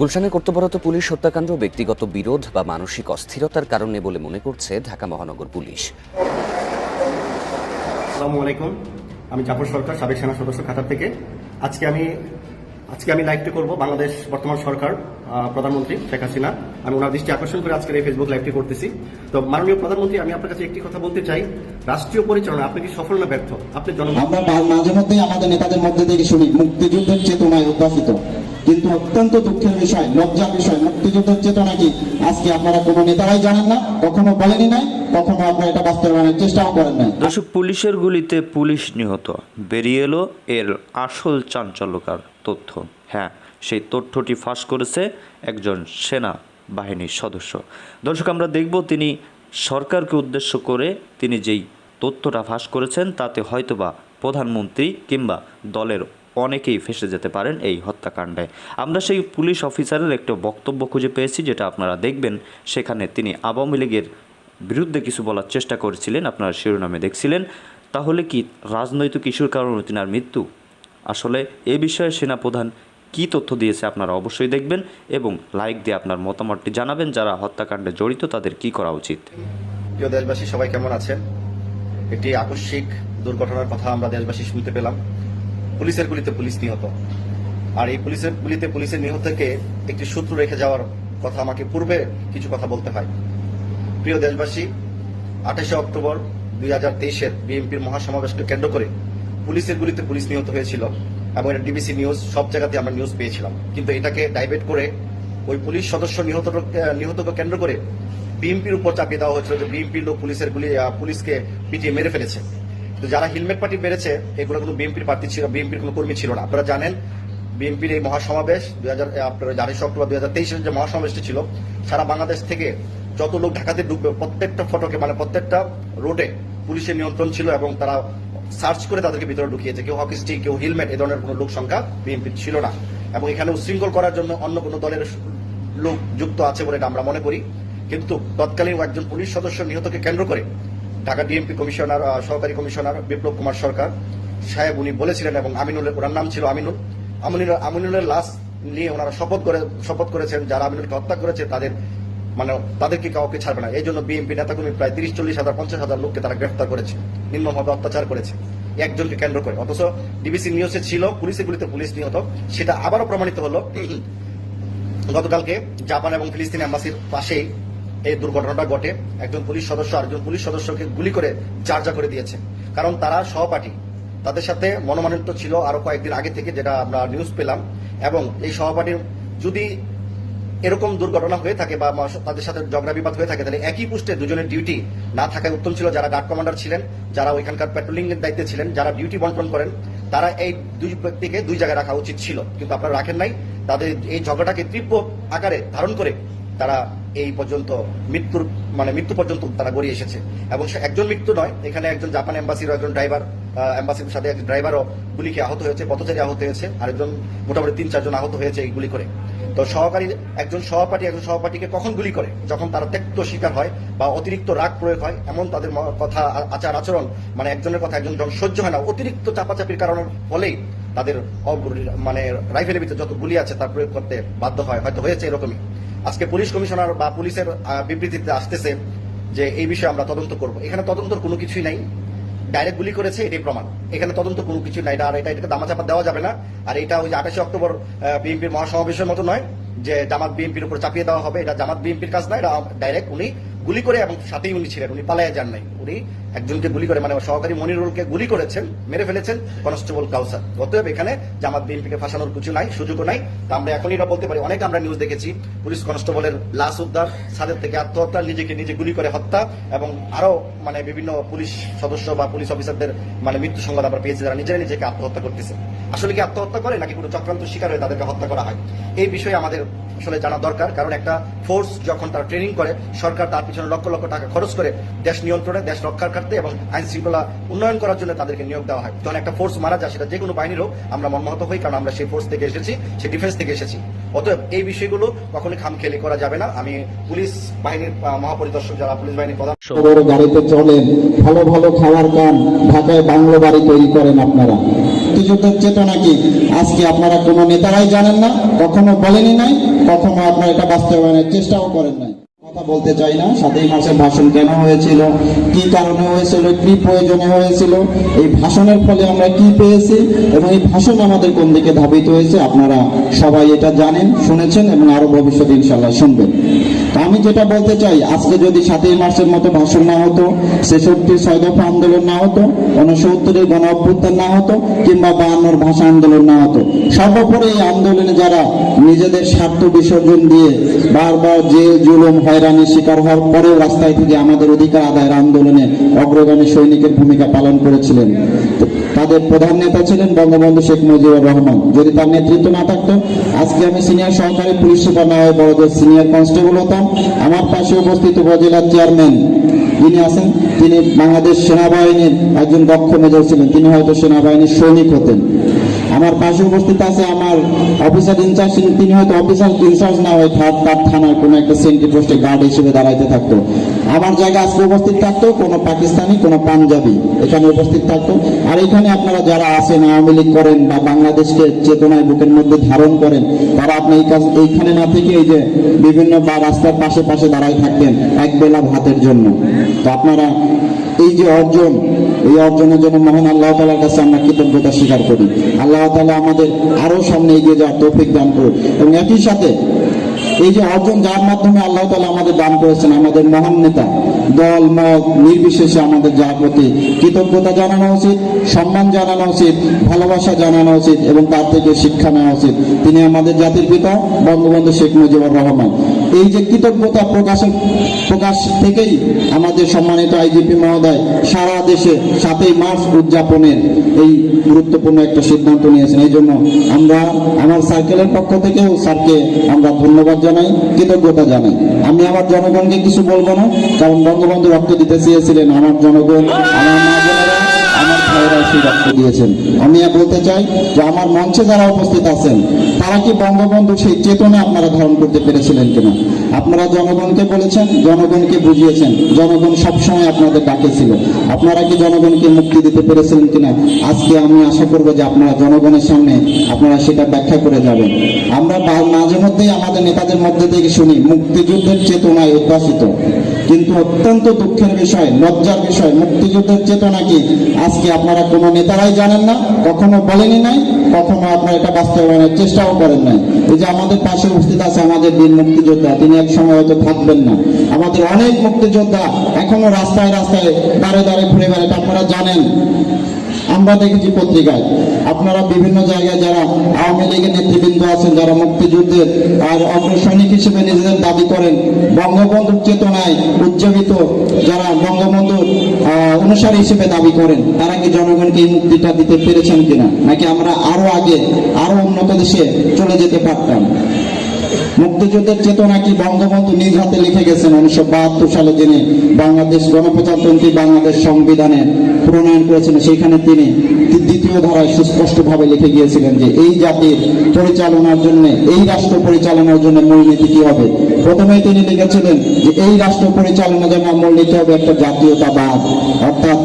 গুলশানে কর্তব্যরত পুলিশ হত্যাকাণ্ড ব্যক্তিগত বিরোধ বা মানসিক অস্থিরতার কারণে বলে মনে করছে ঢাকা মহানগর পুলিশ। আসসালামু আলাইকুম। আমি জাফর সরকার সাবেক সেনা সদস্য কাতার থেকে। আজকে আমি আজকে আমি লাইভটি করব বাংলাদেশ বর্তমান সরকার প্রধানমন্ত্রী শেখ হাসিনা। আমি ওনার দৃষ্টি আকর্ষণ করে আজকের এই ফেসবুক লাইভটি করতেছি। তো মাননীয় প্রধানমন্ত্রী আমি আপনার কাছে একটি কথা বলতে চাই। রাষ্ট্রীয় পরিচালনা আপনি কি সফল না ব্যর্থ? আপনি জনগণ আমরা মাঝে মধ্যেই আমাদের নেতাদের মধ্যে থেকে শুনি মুক্তিযুদ্ধের চেতনায় উদ্ভাসিত। কিন্তু অত্যন্ত দুঃখের বিষয়, লজ্জার বিষয়, মুক্তিযুদ্ধের চেতনা কি? আজকে আপনারা কোনো নেতারাই জানেন না, কখনো বলেনি নাই, কখনো আপনারা এটা বাস্তবায়নের চেষ্টাও করেন নাই। দর্শক, পুলিশের গুলিতে পুলিশ নিহত। বেরিয়ে এলো এর আসল চাঞ্চল্যকার তথ্য। হ্যাঁ সেই তথ্যটি ফাঁস করেছে একজন সেনা বাহিনীর সদস্য। দর্শক, আমরা দেখব তিনি সরকারকে উদ্দেশ্য করে তিনি যেই তথ্যটা ফাঁস করেছেন, তাতে হয়তোবা প্রধানমন্ত্রী কিংবা দলের অনেকেই ফেসে যেতে পারেন এই হত্যাকাণ্ডে। আমরা সেই পুলিশ অফিসারের একটা বক্তব্য খুঁজে পেয়েছি, যেটা আপনারা দেখবেন। সেখানে তিনি আওয়ামী লীগের বিরুদ্ধে কিছু বলার চেষ্টা করেছিলেন, আপনারা শিরোনামে দেখছিলেন। তাহলে কি রাজনৈতিক ইস্যুর কারণে তিনার মৃত্যু? আসলে এ বিষয়ে সেনাপ্রধান কী তথ্য দিয়েছে আপনারা অবশ্যই দেখবেন এবং লাইক দিয়ে আপনার মতামতটি জানাবেন, যারা হত্যাকাণ্ডে জড়িত তাদের কি করা উচিত? প্রিয় দেশবাসী, সবাই কেমন আছেন? একটি আকস্মিক দুর্ঘটনার কথা আমরা দেশবাসী শুনতে পেলাম। পুলিশের গুলিতে পুলিশ নিহত। আর এই পুলিশের গুলিতে পুলিশের নিহতকে একটি সূত্র রেখে যাওয়ার কথা আমাকে পূর্বে কিছু কথা বলতে হয়। প্রিয় দেশবাসী, আঠাশে অক্টোবর দুই হাজার তেইশের বিএনপির মহাসমাবেশকে কেন্দ্র করে পুলিশের গুলিতে পুলিশ নিহত হয়েছিল এবং এটা ডিবিসি নিউজ, সব জায়গাতে আমরা নিউজ পেয়েছিলাম। কিন্তু এটাকে ডাইভেট করে ওই পুলিশ সদস্য নিহত নিহতকে কেন্দ্র করে বিএনপির উপর চাপিয়ে দেওয়া হয়েছিল যে বিএনপির লোক পুলিশের গুলি পুলিশকে পিটিয়ে মেরে ফেলেছে। যারা হেলমেট পার্টি মেরেছে এগুলো কোনো বিএনপির প্রার্থী ছিল বিএনপির কোনো কর্মী ছিল না। আপনারা জানেন বিএনপির এই মহাসমাবেশ দুই হাজার আপনার আঠাশে অক্টোবর দুই হাজার তেইশের যে মহাসমাবেশটি ছিল, সারা বাংলাদেশ থেকে যত লোক ঢাকাতে ঢুকবে, প্রত্যেকটা ফটোকে মানে প্রত্যেকটা রোডে পুলিশের নিয়ন্ত্রণ ছিল এবং তারা সার্চ করে তাদেরকে ভিতরে ঢুকিয়েছে। কেউ হকি স্টিক কেউ হেলমেট এ ধরনের কোনো লোক সংখ্যা বিএনপির ছিল না। এবং এখানে উশৃঙ্খল করার জন্য অন্য কোনো দলের লোক যুক্ত আছে বলে আমরা মনে করি। কিন্তু তৎকালীন একজন পুলিশ সদস্য নিহতকে কেন্দ্র করে ঢাকা ডিএমপি কমিশনার সহকারী কমিশনার বিপ্লব কুমার সরকার সাহেব উনি বলেছিলেন এবং আমিনুলের, ওনার নাম ছিল আমিনুল। আমিনুল, আমিনুলের লাশ নিয়ে ওনারা শপথ করে, শপথ করেছেন, যারা আমিনুলকে হত্যা করেছে তাদের মানে তাদেরকে কাউকে ছাড়বে না। এই জন্য বিএনপি নেতাকর্মী প্রায় তিরিশ চল্লিশ হাজার, পঞ্চাশ হাজার লোককে তারা গ্রেফতার করেছে নিম্নভাবে অত্যাচার করেছে, একজনকে কেন্দ্র করে। অথচ ডিবিসি নিউজে ছিল পুলিশের গুলিতে পুলিশ নিহত, সেটা আবারও প্রমাণিত হলো। গতকালকে জাপান এবং ফিলিস্তিন এম্বাসির পাশেই এই দুর্ঘটনাটা ঘটে। একজন পুলিশ সদস্য আরেকজন পুলিশ সদস্যকে গুলি করে চার্জা করে দিয়েছে। কারণ তারা সহপাঠী। তাদের সাথে মনোমানিত ছিল আরও কয়েকদিন আগে থেকে, যেটা আমরা নিউজ পেলাম। এবং এই সহপাঠীর যদি এরকম দুর্ঘটনা হয়ে থাকে বা তাদের সাথে ঝগড়া বিবাদ হয়ে থাকে, তাহলে একই পোস্টে দুজনের ডিউটি না থাকায় উত্তম ছিল যারা গার্ড কমান্ডার ছিলেন, যারা ওইখানকার পেট্রোলিং এর দায়িত্বে ছিলেন, যারা ডিউটি বন্টন করেন, তারা এই দুই ব্যক্তিকে দুই জায়গায় রাখা উচিত ছিল। কিন্তু আপনারা রাখেন নাই। তাদের এই ঝগড়াটাকে তীব্র আকারে ধারণ করে তারা এই পর্যন্ত মৃত্যুর মানে মৃত্যু পর্যন্ত তারা গড়িয়ে এসেছে। এবং একজন মৃত্যু নয়, এখানে একজন জাপান এম্বাসির একজন ড্রাইভার এম্বাসির সাথে একজন ড্রাইভারও গুলি খেয়ে আহত হয়েছে, পথচারী আহত হয়েছে, আরেকজন মোটামুটি তিন, চারজন আহত হয়েছে এই গুলি করে। তো সহকারী, একজন সহপাঠী, একজন সহপাঠীকে কখন গুলি করে? যখন তারা ত্যক্ত শিকার হয় বা অতিরিক্ত রাগ প্রয়োগ হয়, এমন তাদের কথা আচার আচরণ মানে একজনের কথা একজন যখন সহ্য হয় না, অতিরিক্ত চাপাচাপির কারণে ফলেই তাদের মানে রাইফেলের ভিতরে যত গুলি আছে তার প্রয়োগ করতে বাধ্য হয়, হয়তো হয়েছে এরকমই। আজকে পুলিশ কমিশনার বা পুলিশের বিবৃতিতে আসতেছে যে এই বিষয়ে আমরা তদন্ত করব। এখানে তদন্তর কোনো কিছুই নাই। ডাইরেক্ট গুলি করেছে, এটাই প্রমাণ। এখানে তদন্ত কোনো কিছু নাই। এটা আর এটা এটাকে দামাচাপা দেওয়া যাবে না। আর এটা ওই যে আঠাশে অক্টোবর বিএনপির মহাসমাবেশের মতো নয় যে জামাত বিএনপির উপর চাপিয়ে দেওয়া হবে। এটা জামাত বিএনপির কাজ নয় এটা ডাইরেক্ট উনি গুলি করে এবং সাথেই উনি ছিলেন, উনি পালাইয়া যান নাই। উনি একজনকে গুলি করে মানে সহকারী মনিরুলকে গুলি করেছেন, মেরে ফেলেছেন কনস্টেবল কাউসার। অতএব এখানে জামাত বিএনপিকে ফাঁসানোর কিছু নাই, সুযোগও নাই। তা আমরা এখনই এটা বলতে পারি, অনেক আমরা নিউজ দেখেছি, পুলিশ কনস্টেবলের লাশ উদ্ধার, সাদের থেকে আত্মহত্যা, নিজেকে নিজে গুলি করে হত্যা, এবং আরও মানে বিভিন্ন পুলিশ সদস্য বা পুলিশ অফিসারদের মানে মৃত্যু সংবাদ আমরা পেয়েছি, যারা নিজেরা নিজেকে আত্মহত্যা করতেছে। আসলে কি আত্মহত্যা করে, নাকি কোনো চক্রান্ত শিকার হয়ে তাদেরকে হত্যা করা হয়? এই বিষয়ে আমাদের আসলে জানা দরকার, কারণ একটা ফোর্স যখন তারা ট্রেনিং করে, সরকার তার পিছনে লক্ষ লক্ষ টাকা খরচ করে, দেশ নিয়ন্ত্রণে, দেশ রক্ষার খাতে এবং আইন শৃঙ্খলা উন্নয়ন করার জন্য তাদেরকে নিয়োগ দেওয়া হয়। যখন একটা ফোর্স মারা যায়, সেটা যে কোনো বাহিনীর হোক, আমরা মর্মাহত হই, কারণ আমরা সেই ফোর্স থেকে এসেছি, সেই ডিফেন্স থেকে এসেছি। অতএব এই বিষয়গুলো কখনোই খামখেয়ালি করা যাবে না। আমি পুলিশ বাহিনীর মহাপরিদর্শক যারা পুলিশ বাহিনীর প্রধান গাড়িতে চলেন ভালো ভালো খাবার খান ঢাকায় বাংলো বাড়ি তৈরি করেন আপনারা। মুক্তিযুদ্ধের চেতনা কি? আজকে আপনারা কোনো নেতারাই জানেন না, কখনো বলেনি নাই, কখনো আপনারা এটা বাস্তবায়নের চেষ্টাও করেন নাই। কথা বলতে চাই না। সাতই মাসের ভাষণ কেন হয়েছিল? কি কারণে হয়েছিল? কি প্রয়োজনে হয়েছিল? এই ভাষণের ফলে আমরা কি পেয়েছি? এবং এই ভাষণ আমাদের কোন দিকে ধাবিত হয়েছে? আপনারা সবাই এটা জানেন, শুনেছেন এবং আরও ভবিষ্যতে ইনশাল্লাহ শুনবেন। আমি যেটা বলতে চাই, আজকে যদি সাতই মার্চের মতো ভাষণ না হতো, ছেষট্টির ছয় দফা আন্দোলন না হতো উনসত্তরের গণ অভ্যুত্থান না হতো, কিংবা বায়ান্নর ভাষা আন্দোলন না হতো, সর্বোপরি এই আন্দোলনে যারা নিজেদের স্বার্থ বিসর্জন দিয়ে বারবার জেল, জুলুম, হয়রানির শিকার হওয়ার পরেও রাস্তায় থেকে আমাদের অধিকার আদায়ের আন্দোলনে অগ্রগামী সৈনিকের ভূমিকা পালন করেছিলেন। তাদের প্রধান নেতা ছিলেন বঙ্গবন্ধু শেখ মুজিবুর রহমান। যদি তার নেতৃত্ব না থাকতো, আজকে আমি সিনিয়র সহকারী পুলিশ সুপার না হয়ে বড়দের সিনিয়র কনস্টেবল হতাম আমার পাশে উপস্থিত উপজেলার চেয়ারম্যান যিনি আছেন, তিনি বাংলাদেশ সেনাবাহিনীর একজন দক্ষ মেজর ছিলেন। তিনি হয়তো সেনাবাহিনীর সৈনিক হতেন। আমার পাশে উপস্থিত আছে আমার অফিসার ইনচার্জ তিনি হয়তো অফিসার ইনচার্জ না হয়ে তার থানার কোনো একটা সেন্ট্রি পোস্টে গার্ড হিসেবে দাঁড়াইতে থাকতো। আমার জায়গায় আজকে উপস্থিত থাকতো কোনো পাকিস্তানি, কোনো পাঞ্জাবি, এখানে উপস্থিত থাকতো। আর এখানে আপনারা যারা আছেন, আওয়ামী লীগ করেন বা বাংলাদেশকে চেতনায় বুকের মধ্যে ধারণ করেন, তারা আপনি এই কাজ, এইখানে না থেকে এই যে বিভিন্ন বা রাস্তার পাশে পাশে দাঁড়ায় থাকতেন, এক বেলা ভাতের জন্য। তো আপনারা এই যে অর্জন, এই অর্জনের জন্য মহান আল্লাহ তালার কাছে আমরা কৃতজ্ঞতা স্বীকার করি। আল্লাহ তালা আমাদের আরও সামনে এগিয়ে যাওয়ার তৌফিক দান করুন এবং একই সাথে এই যে অর্জন, যার মাধ্যমে আল্লাহ তালা আমাদের দান করেছেন, আমাদের মহান নেতা, দল, মত, নির্বিশেষে আমাদের যার প্রতি কৃতজ্ঞতা জানানো উচিত, সম্মান জানানো উচিত, ভালোবাসা জানানো উচিত এবং তার থেকে শিক্ষা নেওয়া উচিত। তিনি আমাদের জাতির পিতা, বঙ্গবন্ধু শেখ মুজিবুর রহমান। এই যে কৃতজ্ঞতা প্রকাশের, প্রকাশ থেকেই আমাদের সম্মানিত আইজিপি মহোদয় সারা দেশে সাতই মার্চ উদযাপনের এই গুরুত্বপূর্ণ একটা সিদ্ধান্ত নিয়েছেন। এই জন্য আমরা আমার সার্কেলের পক্ষ থেকেও স্যারকে আমরা ধন্যবাদ জানাই, কৃতজ্ঞতা জানাই। আমি আমার জনগণকে কিছু বলব না, কারণ বঙ্গবন্ধু রক্ত দিতে চেয়েছিলেন আমার জনগণ, আমার মা বোনেরা। আমার ভাইয়েরা সেই রক্ত দিয়েছেন। আমি বলতে চাই যে আমার মঞ্চে যারা উপস্থিত আছেন, তারা কি বঙ্গবন্ধু সেই চেতনা আপনারা ধারণ করতে পেরেছিলেন কিনা? আপনারা জনগণকে বলেছেন, জনগণকে বুঝিয়েছেন, জনগণ সবসময় আপনাদের ডাকে ছিল। আপনারা কি জনগণকে মুক্তি দিতে পেরেছিলেন কিনা? আজকে আমি আশা করব যে আপনারা জনগণের সামনে আপনারা সেটা ব্যাখ্যা করে যাবেন। আমরা মাঝে মধ্যেই আমাদের নেতাদের মধ্যে থেকে শুনি, মুক্তিযুদ্ধের চেতনায় উদ্ভাসিত। কিন্তু অত্যন্ত দুঃখের বিষয়, লজ্জার বিষয়, মুক্তিযুদ্ধের চেতনা কি? আজকে আপনারা কোনো নেতারাই জানেন না, কখনো বলেনি নাই, কখনো আপনারা এটা বাস্তবায়নের চেষ্টাও করেন নাই। এই যে আমাদের পাশে উপস্থিত আছে আমাদের বীর মুক্তিযোদ্ধা, তিনি এক সময় হয়তো থাকবেন না। আমাদের অনেক মুক্তিযোদ্ধা এখনও রাস্তায় রাস্তায় দাঁড়ে দাঁড়ে ঘুরে বেড়ে আপনারা জানেন। আমরা দেখেছি পত্রিকায়, আপনারা বিভিন্ন জায়গায় যারা আওয়ামী লীগের নেতৃবৃন্দ আছেন, যারা মুক্তিযুদ্ধের আর অগ্রসৈনিক হিসেবে নিজেদের দাবি করেন, বঙ্গবন্ধুর চেতনায় উজ্জীবিত যারা বঙ্গবন্ধুর অনুসারী হিসেবে দাবি করেন, তারা কি জনগণকে এই মুক্তিটা দিতে পেরেছেন কিনা? নাকি আমরা আরও আগে, আরও উন্নত দেশে চলে যেতে পারতাম? মুক্তিযুদ্ধের চেতনা কি বঙ্গবন্ধু নিজ হাতে লিখে গেছেন উনিশশো বাহাত্তর সালে যিনি বাংলাদেশ গণপ্রজাতন্ত্রী বাংলাদেশ সংবিধানে প্রণয়ন করেছিলেন সেখানে তিনি দ্বিতীয় ধারায় সুস্পষ্টভাবে লিখে গিয়েছিলেন যে এই জাতির পরিচালনার জন্য, এই রাষ্ট্র পরিচালনার জন্য মূলনীতি কি হবে? প্রথমে তিনি লিখেছিলেন যে এই রাষ্ট্র পরিচালনা যেন মূলনীতি হবে একটা জাতীয়তাবাদ। অর্থাৎ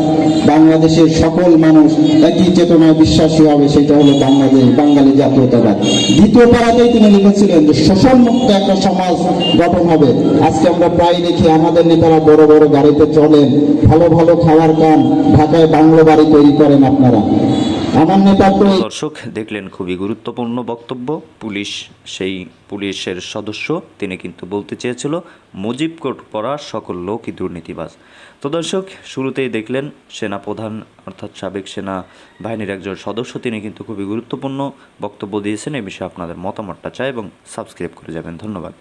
বাংলাদেশের সকল মানুষ একই চেতনায় বিশ্বাসী হবে, সেটা হলো বাংলাদেশ, বাঙালি জাতীয়তাবাদ। দ্বিতীয় পাড়াতেই তিনি লিখেছিলেন যে, শোষণ মুক্ত একটা সমাজ গঠন হবে। আজকে আমরা প্রায় দেখি আমাদের নেতারা বড় বড় গাড়িতে চলেন, ভালো ভালো খাবার খান ঢাকায় বাংলো বাড়ি তৈরি করেন আপনারা। দর্শক, দেখলেন খুবই গুরুত্বপূর্ণ বক্তব্য। পুলিশ, সেই পুলিশের সদস্য, তিনি কিন্তু বলতে চেয়েছিল, মুজিব কোট পরা সকল লোকই দুর্নীতিবাজ। তো দর্শক, শুরুতেই দেখলেন সেনা প্রধান, অর্থাৎ সাবেক সেনা বাহিনীর একজন সদস্য, তিনি কিন্তু খুবই গুরুত্বপূর্ণ বক্তব্য দিয়েছেন। এই বিষয়ে আপনাদের মতামতটা চাই এবং সাবস্ক্রাইব করে যাবেন। ধন্যবাদ।